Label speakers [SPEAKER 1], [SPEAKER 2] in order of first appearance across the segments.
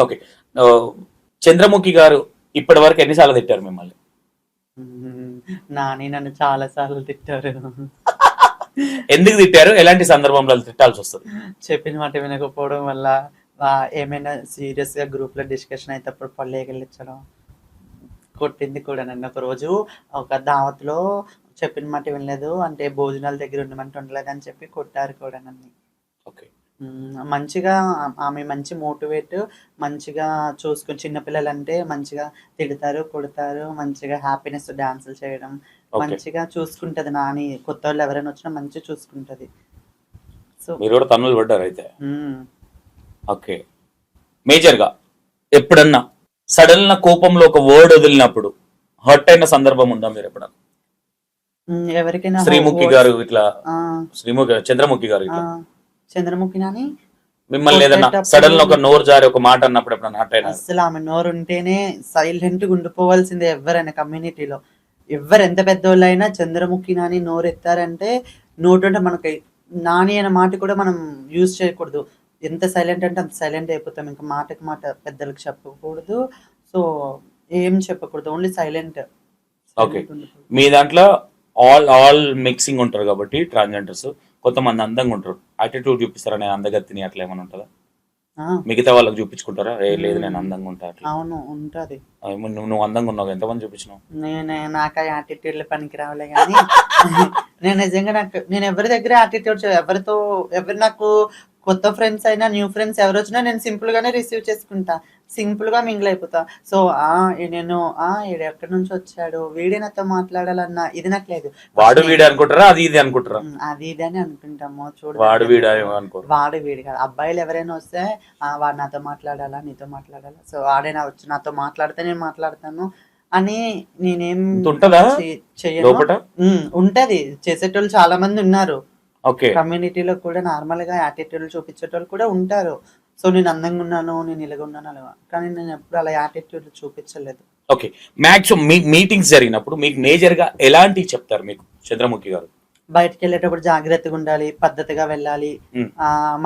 [SPEAKER 1] Okay. Chandramukhi గారు ఇప్పటి వరకు ఎన్నిసార్లు తిట్టారు మిమ్మల్ని?
[SPEAKER 2] మ్మ్. నాని నన్ను చాలా సార్లు తిట్టారు.
[SPEAKER 1] ఎందుకు తిట్టారు? ఎలాంటి సందర్భంలో తిట్టాల్సి వస్తుంది?
[SPEAKER 2] చెప్పిన మాట వినకపోవడం వల్ల ఏమైనా సీరియస్గా గ్రూప్లో డిస్కషన్ అయినప్పుడు పళ్ళేకెళ్ళించడం కొట్టింది కూడా నన్ను ఒక రోజు. ఒక దావత్లో చెప్పిన మాట వినలేదు. అంటే భోజనాల దగ్గర ఉండమంటే ఉండలేదు అని చెప్పి కొట్టారు కూడా నన్ను. మంచిగా ఆమె మంచి మోటివేట్ మంచిగా చూసుకుని చిన్నపిల్లలు అంటే మంచిగా తిడతారు కొడతారు మంచిగా హ్యాపీనెస్ డాన్సులు చేయడం మంచిగా చూసుకుంటది నాని. కొత్త వాళ్ళు ఎవరైనా వచ్చినా మంచిగా చూసుకుంటది. సో
[SPEAKER 1] మీరు కూడా తన్నులు పడ్డారు అయితే. ఓకే. మేజర్గా ఎప్పుడన్నా సడన్గా కోపంలో ఒక వర్డ్ వదిలినప్పుడు హర్ట్ అయిన సందర్భం ఉందా మీరు ఎప్పుడన్నా.
[SPEAKER 2] ఎవరికైనా
[SPEAKER 1] శ్రీముఖి గారు ఇట్లా శ్రీముఖి చంద్రముఖి గారు ఇట్లా.
[SPEAKER 2] చంద్రముఖి నాని
[SPEAKER 1] మిమ్మల్ని సడన్ ఒక నోరు జారి ఒక మాట అన్నప్పుడు
[SPEAKER 2] అస్సలు ఆమె నోరు ఉంటేనే సైలెంట్గా ఉండిపోవాల్సిందే ఎవరైనా కమ్యూనిటీలో ఎవరు ఎంత పెద్దోళ్ళు అయినా చంద్రముఖి నాని నోరు ఎత్తారంటే నోటు అంటే మనకి నాని అనే మాట కూడా మనం యూజ్ చేయకూడదు. ఎంత సైలెంట్ అంటే అంత సైలెంట్ అయిపోతాం. ఇంకా మాటకి మాట పెద్దలకు చెప్పకూడదు. సో ఏం చెప్పకూడదు. Only silent
[SPEAKER 1] Okay. మీ దాంట్లో ఆల్ ఆల్ మిక్సింగ్ ఉంటారు కాబట్టి ట్రాన్స్జెండర్స్ కొంతమంది అందంగా ఉంటారు. యాటిట్యూడ్ చూపిస్తారా? నేను అందగత్తిని అట్లా ఏమైనా ఉంటుందా? మిగతా వాళ్ళకి చూపించుకుంటారా? ఏ లేదు నేను అందంగా ఉంటా అట్లా.
[SPEAKER 2] అవును ఉంటది.
[SPEAKER 1] నువ్వు నువ్వు అందంగా ఉన్నావు ఎంతమంది చూపించినావు?
[SPEAKER 2] నేను నాకు యాటిట్యూడ్లు పనికి రావలే కానీ నేను నిజంగా నాకు నేను ఎవరి దగ్గర యాటిట్యూడ్ ఎవరితో ఎవరు నాకు కొత్త ఫ్రెండ్స్ అయినా న్యూ ఫ్రెండ్స్ ఎవరు వచ్చినా నేను సింపుల్ గానే రిసీవ్ చేసుకుంటా. సింపుల్గా మింగిల్ అయిపోతా. సో ఆ నేను ఆ ఈడు ఎక్కడి నుంచి వచ్చాడు? వీడే నాతో మాట్లాడాలన్న? ఇది నాకు లేదు.
[SPEAKER 1] వాడు వీడు అనుకుంటారా? అది ఇది అనుకుంటారా?
[SPEAKER 2] అది ఇది అని అనుకుంటాము. చూడు
[SPEAKER 1] వాడు వీడు
[SPEAKER 2] వాడు వీడు కాదు. అబ్బాయిలు ఎవరైనా వస్తే ఆ వాడు నాతో మాట్లాడాలా? నీతో మాట్లాడాలా? సో వాడైనా వచ్చి నాతో మాట్లాడితే నేను మాట్లాడతాను అని నేనేం
[SPEAKER 1] ఉంటదా
[SPEAKER 2] చెయ్యను ఉంటది. చేసేటోళ్ళు చాలా మంది ఉన్నారు. కమ్యూనిటీలో కూడా నార్మల్గా యాటిట్యూడ్ చూపించేటోళ్ళు కూడా ఉంటారు. సో నేను అందంగా ఉన్నాను నేను ఇలాగ ఉన్నాను అలా. కానీ నేను ఎప్పుడు అలా యాటిట్యూడ్ చూపించలేదు.
[SPEAKER 1] ఓకే. మ్యాక్సిమం మీ మీటింగ్స్ జరిగినప్పుడు మీకు మేజర్గా ఎలాంటివి చెప్తారు మీకు చంద్రముఖి గారు?
[SPEAKER 2] బయటకు వెళ్ళేటప్పుడు జాగ్రత్తగా ఉండాలి పద్ధతిగా వెళ్ళాలి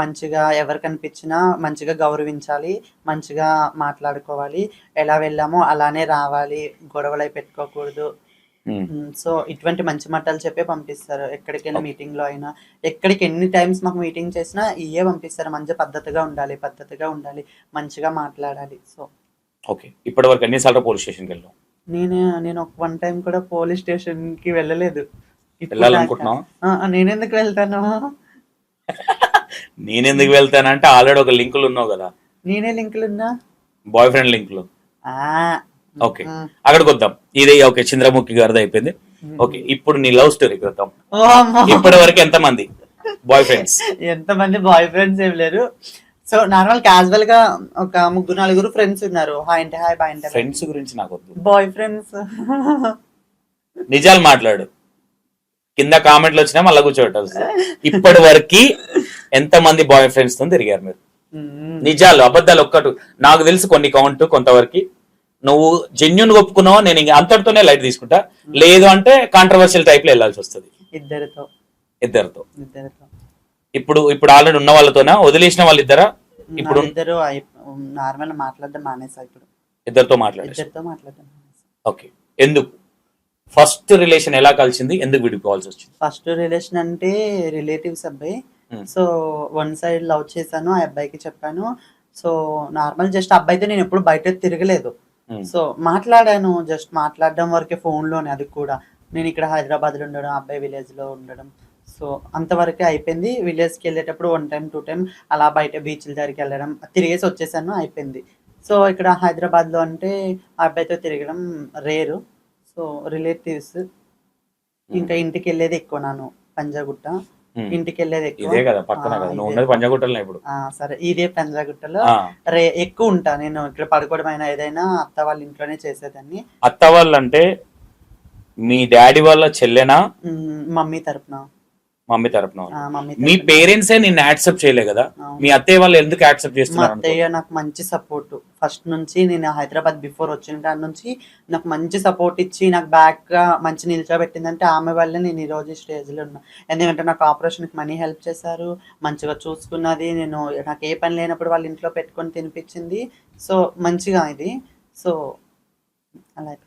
[SPEAKER 2] మంచిగా ఎవరు కనిపించినా మంచిగా గౌరవించాలి మంచిగా మాట్లాడుకోవాలి. ఎలా వెళ్ళామో అలానే రావాలి గొడవలు అయి పెట్టుకోకూడదు. సో ఇటువంటి మంచి మాటలు చెప్పే పంపిస్తారు. ఎక్కడికైనా మీటింగ్లో అయినా ఎక్కడికి ఎన్ని టైమ్స్ మాకు మీటింగ్ చేసినా ఇయే పంపిస్తారు. మంచి పద్ధతిగా ఉండాలి పద్ధతిగా ఉండాలి మంచిగా మాట్లాడాలి. So
[SPEAKER 1] okay. ఇప్పటి వరకు ఎన్నిసార్లు పోలీస్ స్టేషన్కి వెళ్ళాం
[SPEAKER 2] నేను నేను ఒక వన్ టైం కూడా పోలీస్ స్టేషన్కి వెళ్ళలేదు. ఇప్పుడు
[SPEAKER 1] వెళ్ళాలనుకుంటున్నావా?
[SPEAKER 2] దాకా. ఆ, నేను ఎందుకు వెళ్తాను?
[SPEAKER 1] నేను ఎందుకు వెళ్తానంటే ఆల్రెడీ ఒక లింకులు ఉన్నావు కదా.
[SPEAKER 2] నేనే లింకులు ఉన్నా
[SPEAKER 1] బాయ్ ఫ్రెండ్ లింకులు.
[SPEAKER 2] ఆ,
[SPEAKER 1] ఓకే. అక్కడికి వద్దాం. ఇది ఓకే చంద్రముఖి గారిది అయిపోయింది. ఓకే ఇప్పుడు నీ లవ్ స్టోరీకి వద్దాం. ఇప్పటి వరకు ఎంత మంది బాయ్ ఫ్రెండ్స్
[SPEAKER 2] ఎంతమంది బాయ్ ఫ్రెండ్స్ ఏం లేరు. సో నార్మల్ క్యాజువల్గా ఒక ముగ్గురు నలుగురు ఫ్రెండ్స్ ఉన్నారు. హాయ్ అంటే హాయ్ బాయ్ అంటే
[SPEAKER 1] ఫ్రెండ్స్ గురించి నాకు వద్దు.
[SPEAKER 2] బాయ్ ఫ్రెండ్స్
[SPEAKER 1] నిజాలు మాట్లాడు. కింద కామెంట్లు వచ్చినా మళ్ళీ కూర్చోబెట్టాల్సి ఇప్పటి వరకు ఎంత మంది బాయ్ ఫ్రెండ్స్తో తిరిగారు మీరు? నిజాలు అబద్ధాలు ఒక్కటి. నాకు తెలుసు కొన్ని కౌంట్ కొంతవరకు. నువ్వు జెన్యున్ ఒప్పుకున్నావు? నేను ఇంక అంతటితోనే లైట్ తీసుకుంటా. లేదు అంటే కాంట్రవర్షియల్ టైప్లో వెళ్ళాల్సి వస్తుంది.
[SPEAKER 2] ఇద్దరితో.
[SPEAKER 1] ఇద్దరితో.
[SPEAKER 2] ఇద్దరితో.
[SPEAKER 1] ఇప్పుడు ఇప్పుడు ఆల్రెడీ ఉన్న వాళ్ళతోనా? వదిలేసిన వాళ్ళు ఇద్దరా ఇప్పుడు
[SPEAKER 2] ఇద్దరు నార్మల్ మాట్లాడడం మానేసా ఇప్పుడు.
[SPEAKER 1] ఇద్దరితో మాట్లాడేసి?
[SPEAKER 2] ఇద్దరితో మాట్లాడడం మానేసా.
[SPEAKER 1] ఓకే. ఎందుకు? ఫస్ట్ రిలేషన్ ఎలా కలిసింది? ఎందుకు విడిపోవాల్సి వచ్చింది?
[SPEAKER 2] ఫస్ట్ రిలేషన్ అంటే రిలేటివ్స్ అబ్బాయి.
[SPEAKER 1] Hmm.
[SPEAKER 2] So one side love చేశాను ఆ అబ్బాయికి చెప్పాను. సో నార్మల్ జస్ట్ అబ్బాయితో నేను ఎప్పుడు బయట తిరగలేదు. సో మాట్లాడాను జస్ట్ మాట్లాడడం వరకే phone లోనే అది కూడా. నేను ఇక్కడ హైదరాబాద్లో ఉండడం అబ్బాయి విలేజ్లో ఉండడం. సో అంతవరకే అయిపోయింది. విలేజ్కి వెళ్ళేటప్పుడు వన్ టైం టూ టైం అలా బయట బీచ్ల దగ్గరికి వెళ్ళడం తిరిగేసి వచ్చేసాను అయిపోయింది. సో ఇక్కడ హైదరాబాద్లో అంటే అబ్బాయితో తిరగడం రేరు. సో రిలేటివ్స్ ఇంకా ఇంటికి వెళ్ళేది ఎక్కువ నాను పంజాగుట్ట.
[SPEAKER 1] Hmm.
[SPEAKER 2] ఇంటికి వెళ్ళేది ఎక్కువ.
[SPEAKER 1] ఇదే కదా పక్కన కదా. నువ్వు. ఉన్నది పంజాగుట్టలనే ఇప్పుడు.
[SPEAKER 2] సరే ఇదే పంజాగుట్టలో. రే ఎక్కువ ఉంటా నేను ఇక్కడ పడుకోవడం అయినా ఏదైనా అత్త వాళ్ళ ఇంట్లోనే చేసేదాన్ని.
[SPEAKER 1] అత్త వాళ్ళు అంటే మీ డాడీ వాళ్ళ చెల్లెనా?
[SPEAKER 2] మ్మ్, మమ్మీ తరపున.
[SPEAKER 1] మమ్మీ తరపున మీ. పేరెంట్సే నిన్ను యాక్సెప్ట్ చేయలే కదా. మీ అత్తయ్య వాళ్ళు ఎందుకు యాక్సెప్ట్ చేస్తున్నారు?
[SPEAKER 2] అత్తయ్య నాకు మంచి సపోర్ట్ ఫస్ట్ నుంచి నేను హైదరాబాద్ బిఫోర్ వచ్చిన కాడ నుంచి నాకు మంచి సపోర్ట్ ఇచ్చి నాకు బ్యాక్గా మంచి నిల్చోబెట్టిందంటే ఆమె వల్లే నేను ఈ రోజు స్టేజ్లో ఉన్నా ఎందుకంటే నాకు ఆపరేషన్కి మనీ హెల్ప్ చేశారు మంచిగా చూసుకున్నది నేను నాకు ఏ పని లేనప్పుడు వాళ్ళ ఇంట్లో పెట్టుకొని తినిపించింది సో మంచిగా ఇది సో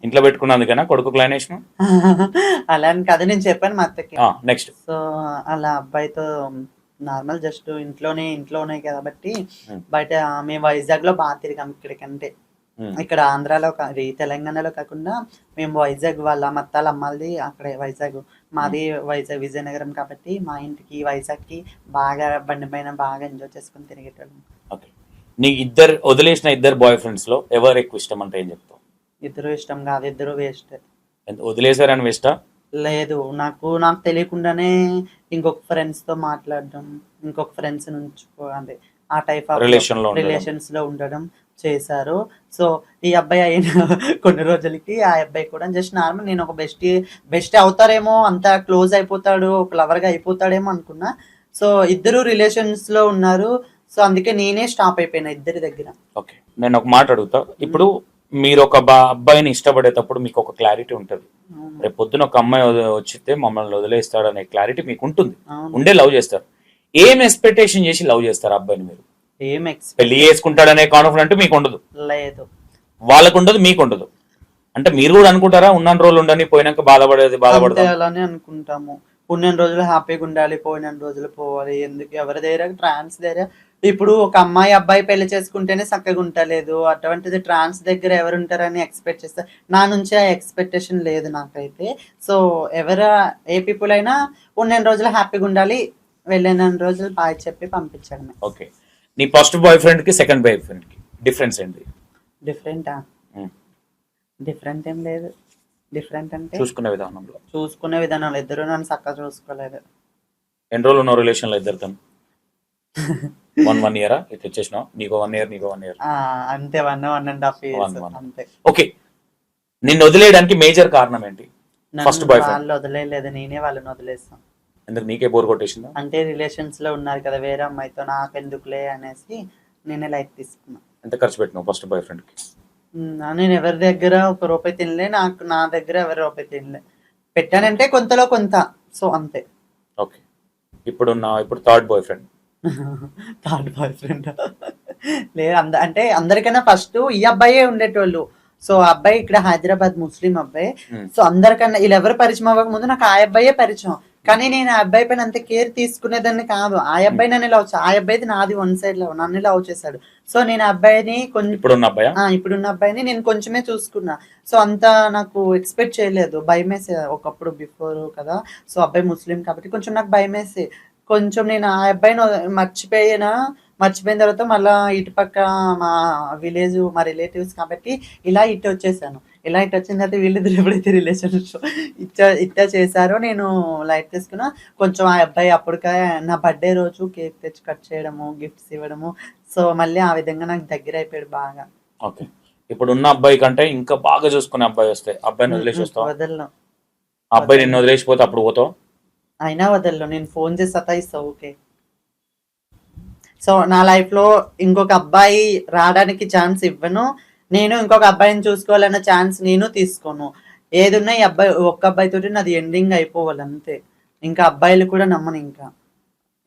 [SPEAKER 1] ఇంట్లో పెట్టుకున్నందుకైనా? కొడుకు క్లైనేషన్?
[SPEAKER 2] అలా అని కాదు నేను చెప్పాను మా అత్తకి.
[SPEAKER 1] నెక్స్ట్.
[SPEAKER 2] సో అలా అబ్బాయితో నార్మల్ జస్ట్ ఇంట్లోనే ఇంట్లోనే కాబట్టి. బయట మేము వైజాగ్లో బాగా తిరిగాం ఇక్కడికంటే ఇక్కడ ఆంధ్రాలో కా- తెలంగాణలో కాకుండా మేము వైజాగ్ వాళ్ళ మత్తాల అమ్మాలది అక్కడే వైజాగ్. మాది వైజాగ్ విజయనగరం కాబట్టి మా ఇంటికి వైజాగ్కి బాగా బండి పైన బాగా ఎంజాయ్ చేసుకుని తిరిగేటోళ్ళం.
[SPEAKER 1] నీ ఇద్దరు వదిలేసిన ఇద్దరు బాయ్ ఫ్రెండ్స్లో ఎవరు ఎక్కువ ఇష్టం అంటే ఏం చెప్తావు?
[SPEAKER 2] ఇద్దరు ఇష్టం కాదు ఇద్దరు వేస్ట్
[SPEAKER 1] వదిలేశారని వేస్టా
[SPEAKER 2] లేదు నాకు నాకు తెలియకుండానే ఇంకొక ఫ్రెండ్స్తో మాట్లాడడం ఇంకొక ఫ్రెండ్స్ నుంచి ఆ టైప్ ఆఫ్.
[SPEAKER 1] రిలేషన్స్లో ఉండడం.
[SPEAKER 2] చేశారు. సో ఈ అబ్బాయి అయిన కొన్ని రోజులకి ఆ అబ్బాయి కూడా జస్ట్ నార్మల్ నేను ఒక బెస్ట్ బెస్ట్ అవుతారేమో అంత క్లోజ్ అయిపోతాడు ఒక లవర్గా అయిపోతాడేమో అనుకున్నా. సో ఇద్దరు రిలేషన్స్లో ఉన్నారు. సో అందుకే నేనే స్టాప్ అయిపోయినా ఇద్దరి దగ్గర.
[SPEAKER 1] ఓకే నేను ఒక మాట అడుగుతా. ఇప్పుడు మీరు ఒక బా- అబ్బాయిని ఇష్టపడేటప్పుడు మీకు ఒక క్లారిటీ ఉంటుంది. రేపు పొద్దున ఒక అమ్మాయి వచ్చితే మమ్మల్ని వదిలేస్తాడు అనే క్లారిటీ మీకు ఉంటుంది. ఉండే లవ్ చేస్తారు. ఏం ఎక్స్పెక్టేషన్ చేసి లవ్ చేస్తారు అబ్బాయిని మీరు? పెళ్ళి చేసుకుంటాడనే కాన్ఫిడెంట్ మీకు ఉండదు
[SPEAKER 2] లేదు.
[SPEAKER 1] వాళ్ళకు ఉండదు మీకు ఉండదు అంటే మీరు కూడా అనుకుంటారా ఉన్న రోజులు ఉండని పోయినాక బాధపడేది
[SPEAKER 2] అలానే అనుకుంటాము. ఉన్న రోజులు హ్యాపీగా ఉండాలి పోయిన రోజులు పోవాలి ఎందుకు ఎవరి దగ్గర ట్రాన్స్ దగ్గర ఇప్పుడు ఒక అమ్మాయి అబ్బాయి పెళ్ళి చేసుకుంటేనే చక్కగా ఉంటలేదు అటువంటిది ట్రాన్స్ దగ్గర ఎవరు ఉంటారని ఎక్స్పెక్ట్ చేస్తారు నా నుంచి ఆ ఎక్స్పెక్టేషన్ లేదు నాకైతే. సో ఎవరు ఏ పీపుల్ అయినా ఉన్న రోజులు హ్యాపీగా ఉండాలి. వెళ్ళిన రోజులు బాయ్ చెప్పి పంపించడమే.
[SPEAKER 1] ఓకే నీ ఫస్ట్ బాయ్ ఫ్రెండ్కి సెకండ్ బాయ్ ఫ్రెండ్కి డిఫరెన్స్ ఏంటి?
[SPEAKER 2] డిఫరెంటా. డిఫరెంట్ ఏం లేదు. డిఫరెంట్ అంటే?
[SPEAKER 1] చూసుకునే విధానంలో.
[SPEAKER 2] చూసుకునే విధానాలు. ఇద్దరు నన్ను చక్కగా చూసుకోలేదు.
[SPEAKER 1] ఎన్ని రోజులు ఉన్న రిలేషన్లో ఇద్దరితో వన్ వన్ ఇయరా ఇది తెచ్చేసినావు నీకో వన్ ఇయర్ నీకో వన్ ఇయర్
[SPEAKER 2] అంతే one one and half years. అంతే.
[SPEAKER 1] ఓకే నిన్ను వదిలేయడానికి మేజర్ కారణం ఏంటి? ఫస్ట్ బాయ్ ఫ్రెండ్
[SPEAKER 2] వాళ్ళు వదిలేదు నేనే వాళ్ళని వదిలేస్తాను.
[SPEAKER 1] ఎందుకు? నీకే బోర్ కొట్టేసిందా?
[SPEAKER 2] అంటే రిలేషన్స్లో ఉన్నారు కదా వేరే అమ్మాయితో నాకు ఎందుకులే అనేసి నేనే లైట్ తీసుకున్నా.
[SPEAKER 1] ఎంత ఖర్చు పెట్టినావు ఫస్ట్ బాయ్
[SPEAKER 2] ఫ్రెండ్కి నేను ఎవరి దగ్గర ఒక రూపాయి తినలే నాకు నా దగ్గర ఎవరి రూపాయి తినలే. పెట్టానంటే కొంతలో కొంత సో అంతే.
[SPEAKER 1] ఓకే ఇప్పుడు నా ఇప్పుడు third boyfriend
[SPEAKER 2] third boyfriend. లేదు అంద అంటే అందరికైనా ఫస్ట్ ఈ అబ్బాయే ఉండేటోళ్ళు. సో అబ్బాయి ఇక్కడ హైదరాబాద్ ముస్లిం అబ్బాయి. సో అందరికన్నా వీళ్ళు ఎవరు పరిచయం అవ్వక ముందు నాకు ఆ అబ్బాయే పరిచయం. కానీ నేను ఆ అబ్బాయి పైన అంత కేర్ తీసుకునేదాన్ని కాదు. ఆ అబ్బాయి నన్ను లవ్ ఆ అబ్బాయిది నాది వన్ సైడ్ లవ్ నన్ను లవ్ చేశాడు. సో నేను అబ్బాయిని కొంచెం
[SPEAKER 1] అబ్బాయా?
[SPEAKER 2] ఇప్పుడున్న అబ్బాయిని నేను కొంచెమే చూసుకున్నా. సో అంత నాకు ఎక్స్పెక్ట్ చేయలేదు. భయమేసే ఒకప్పుడు బిఫోర్ కదా. సో అబ్బాయి ముస్లిం కాబట్టి కొంచెం నాకు భయమేసి. కొంచెం నేను ఆ అబ్బాయిని మర్చిపోయినా మర్చిపోయిన తర్వాత మళ్ళా ఇటు పక్క మా విలేజ్ మా రిలేటివ్స్ కాబట్టి ఇలా ఇటు వచ్చేసాను. ఇలా ఇటు వచ్చిన తర్వాత వీళ్ళిద్దరు ఎప్పుడైతే రిలేషన్షిప్ ఇట్ట ఇట్ట చేశారో నేను లైట్ తీసుకున్నా. కొంచెం ఆ అబ్బాయి అప్పటికే నా బర్త్డే రోజు కేక్ తెచ్చి కట్ చేయడము గిఫ్ట్స్ ఇవ్వడము. సో మళ్ళీ ఆ విధంగా నాకు దగ్గర అయిపోయాడు బాగా.
[SPEAKER 1] ఓకే. ఇప్పుడు ఉన్న అబ్బాయి కంటే ఇంకా బాగా చూసుకునే అబ్బాయి వస్తే అబ్బాయిని వదిలేసి వస్తావా?
[SPEAKER 2] వదలను.
[SPEAKER 1] ఆ అబ్బాయి నిన్ను వదిలేసిపోతే అప్పుడు పోతావు?
[SPEAKER 2] అయినా వదలను. నేను ఫోన్ చేసి సతాయిస్తా ఓకే. సో నా లైఫ్లో ఇంకొక అబ్బాయి రావడానికి ఛాన్స్ ఇవ్వను. నేను ఇంకొక అబ్బాయిని చూసుకోవాలన్న ఛాన్స్ నేను తీసుకోను. ఏదున్నా ఈ అబ్బాయి ఒక్క అబ్బాయి తోటి నాది ఎండింగ్ అయిపోవాలి అంతే. ఇంకా అబ్బాయిలు కూడా నమ్మను ఇంకా.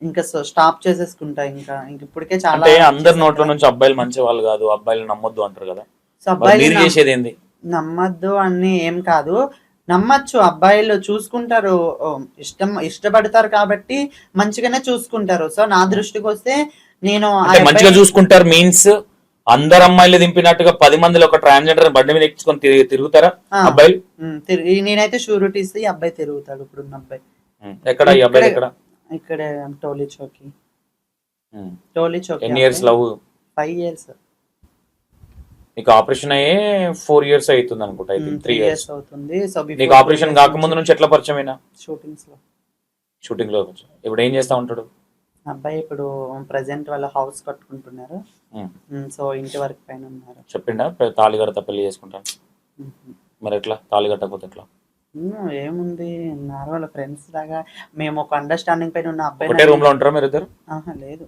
[SPEAKER 2] ఇంకా సో స్టాప్ చేసేసుకుంటా ఇంకా. ఇంక ఇప్పటికే చాలా
[SPEAKER 1] అందరి నోట్ల నుంచి అబ్బాయిలు మంచి వాళ్ళు కాదు అబ్బాయిలు నమ్మొద్దు అంటారు కదా.
[SPEAKER 2] సో అబ్బాయిలు నమ్మద్దు అని ఏం కాదు. నమ్మచ్చు. అబ్బాయిలు చూసుకుంటారు. ఇష్టం ఇష్టపడతారు కాబట్టి మంచిగానే చూసుకుంటారు. సో నా దృష్టికి వస్తే నేను
[SPEAKER 1] మంచిగా
[SPEAKER 2] అబ్బాయి-
[SPEAKER 1] చూసుకుంటారు మీన్స్ అందరు అమ్మాయిలు దింపినట్టుగా పది మందిలో ఒక ట్రాన్స్జెండర్ బండి మీద ఎక్కించుకొని తిరిగి- తిరుగుతారా. అబ్బాయిలు?
[SPEAKER 2] తిరిగి నేనైతే షూరిటీ ఇస్తే ఈ అబ్బాయి తిరుగుతాడు ఇప్పుడున్న అబ్బాయి.
[SPEAKER 1] ఎక్కడ ఈ అబ్బాయి ఎక్కడ?
[SPEAKER 2] ఇక్కడ టోలీ చౌకి టోలీ చౌకి
[SPEAKER 1] ఎన్ని ఇయర్స్ లవ్
[SPEAKER 2] ఫైవ్ ఇయర్స్
[SPEAKER 1] నీకు ఆపరేషన్ అయ్యే ఫోర్ ఇయర్స్ అవుతుంది అనుకుంటా త్రీ ఇయర్స్.
[SPEAKER 2] అవుతుంది. సో
[SPEAKER 1] నీకు ఆపరేషన్ కాకముందు నుంచి ఎట్లా పరిచయం అయినా షూటింగ్స్లో. షూటింగ్లో ఇప్పుడు ఏం చేస్తా ఉంటాడు?
[SPEAKER 2] అబ్బాయి ఇప్పుడు ప్రజెంట్ వాళ్ళ హౌస్ కట్టుకుంటున్నారు. సో ఇంటి వరకు పైన ఉన్నారు.
[SPEAKER 1] చెప్పిండా? తాళి కడతా పెళ్ళి చేసుకుంటాను. మరి ఎట్లా? తాళి కట్టకపోతే ఎట్లా?
[SPEAKER 2] ఏముంది? నార్మల్ ఫ్రెండ్స్ లాగా. మేము ఒక అండర్స్టాండింగ్ పైన ఉన్న అబ్బాయి
[SPEAKER 1] రూమ్లో ఉంటారా మీరు ఇద్దరు
[SPEAKER 2] లేదు.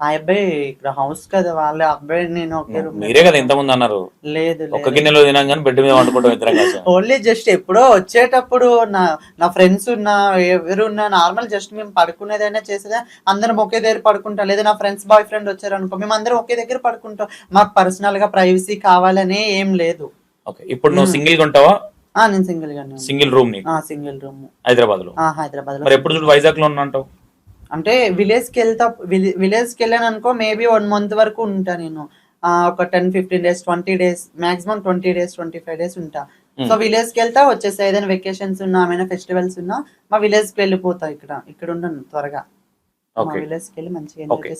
[SPEAKER 2] ఆ అబ్బాయి ఇక్కడ హౌస్ కదా వాళ్ళ. అబ్బాయి నేను ఒకే రూమ్
[SPEAKER 1] మీరే కదా ఇంతకుముందు అన్నారు.
[SPEAKER 2] లేదు
[SPEAKER 1] ఒక్క గిన్నెలో తినాం కానీ బెడ్ మీద వండుకుంటాం ఇద్దరం కలిసి.
[SPEAKER 2] ఓన్లీ జస్ట్ ఎప్పుడో వచ్చేటప్పుడు నా నా ఫ్రెండ్స్ ఉన్నా ఎవరున్నా నార్మల్ జస్ట్ మేము పడుకునేదైనా చేసేదా? అందరం ఒకే దగ్గర పడుకుంటాం. లేదా నా ఫ్రెండ్స్ బాయ్ ఫ్రెండ్ వచ్చారు అనుకో మేము అందరం ఒకే దగ్గర పడుకుంటాం. మాకు పర్సనల్గా ప్రైవసీ కావాలనే ఏం లేదు.
[SPEAKER 1] ఓకే ఇప్పుడు నువ్వు సింగిల్గా ఉంటావా?
[SPEAKER 2] నేను సింగిల్ ఉన్నా.
[SPEAKER 1] సింగిల్ రూమ్
[SPEAKER 2] సింగిల్ రూమ్
[SPEAKER 1] హైదరాబాద్లో
[SPEAKER 2] ఆ హైదరాబాద్లో
[SPEAKER 1] మరి ఎప్పుడు చూడు వైజాగ్లో ఉన్నా అంటావు?
[SPEAKER 2] అంటే విలేజ్కి వెళ్తా విలేజ్కి వెళ్ళాను అనుకో మేబీ వన్ మంత్ వరకు ఉంటా నేను. ఒక ten fifteen days twenty days maximum twenty days twenty five days ఉంటా సో విలేజ్కి వెళ్తా వచ్చేసి ఏదైనా వెకేషన్స్ ఉన్నా ఏమైనా ఫెస్టివల్స్ ఉన్నా మా విలేజ్కి వెళ్ళిపోతా ఇక్కడ. ఇక్కడ ఉండను త్వరగా. మా
[SPEAKER 1] ఓకే
[SPEAKER 2] విలేజ్కి వెళ్ళి మంచిగా ఎంజాయ్